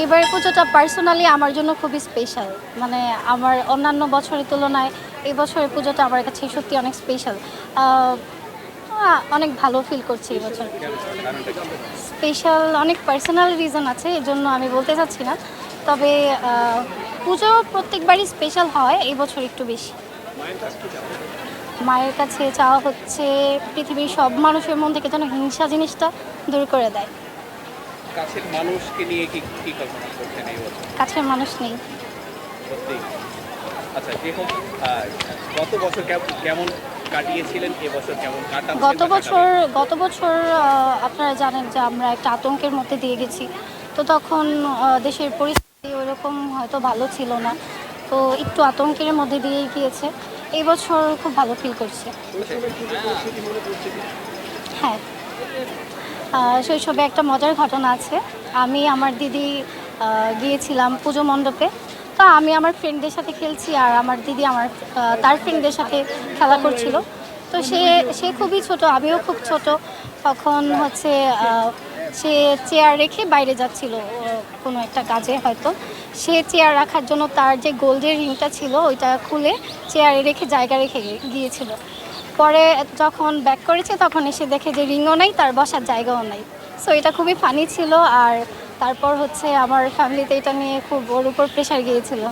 এবারে পুজোটা পার্সোনালি আমার জন্য খুবই স্পেশাল মানে আমার অন্যান্য বছরের তুলনায় এই বছরের পুজোটা আমার কাছে সত্যি অনেক স্পেশাল অনেক ভালো ফিল করছি এবছর স্পেশাল অনেক পার্সোনাল রিজন আছে এই জন্য আমি বলতে চাচ্ছি না। তবে পুজো প্রত্যেকবারই স্পেশাল হয় এই বছর একটু বেশি। মায়ের কাছে চাওয়া হচ্ছে পৃথিবীর সব মানুষের মন থেকে যেন হিংসা জিনিসটা দূর করে দেয়। কাছের মানুষকে নিয়ে কি কি কল্পনা করছেন এই বছর? কাছের মানুষ নেই। সত্যি? আচ্ছা গত বছর কেমন- কাটিয়েছিলেন? এবছর কেমন কাটাচ্ছেন গত বছর গত বছর আপনারা জানেন যে আমরা একটা আতঙ্কের মধ্যে দিয়ে গেছি। তো তখন দেশের পরিস্থিতি ওইরকম হয়তো ভালো ছিল না। তো একটু আতঙ্কের মধ্যে দিয়েই গিয়েছে। এই বছর খুব ভালো ফিল করছি। হ্যাঁ। আহ, শৈশবে একটা মজার ঘটনা আছে। আমি আমার দিদি গিয়েছিলাম পুজো মণ্ডপে। তো আমি আমার ফ্রেন্ডদের সাথে খেলছি আর আমার দিদি আমার তার ফ্রেন্ডদের সাথে খেলা করছিল। তো সে সে খুবই ছোট, আমিও খুব ছোট। তখন হচ্ছে সে চেয়ার রেখে বাইরে যাচ্ছিল কোনো একটা কাজে হয়তো। সে চেয়ার রাখার জন্য তার যে গোল্ডের রিংটা ছিল, ওইটা খুলে চেয়ারে রেখে জায়গা রেখে গিয়ে- গিয়েছিল। পরে যখন ব্যাক করেছে, তখন এসে দেখে যে রিংও নেই, তার বসার জায়গাও নেই। সো এটা খুবই ফানি ছিল আর তারপর হচ্ছে আমার ফ্যামিলিতে এটা নিয়ে খুব ওর উপর প্রেশার গিয়েছিল।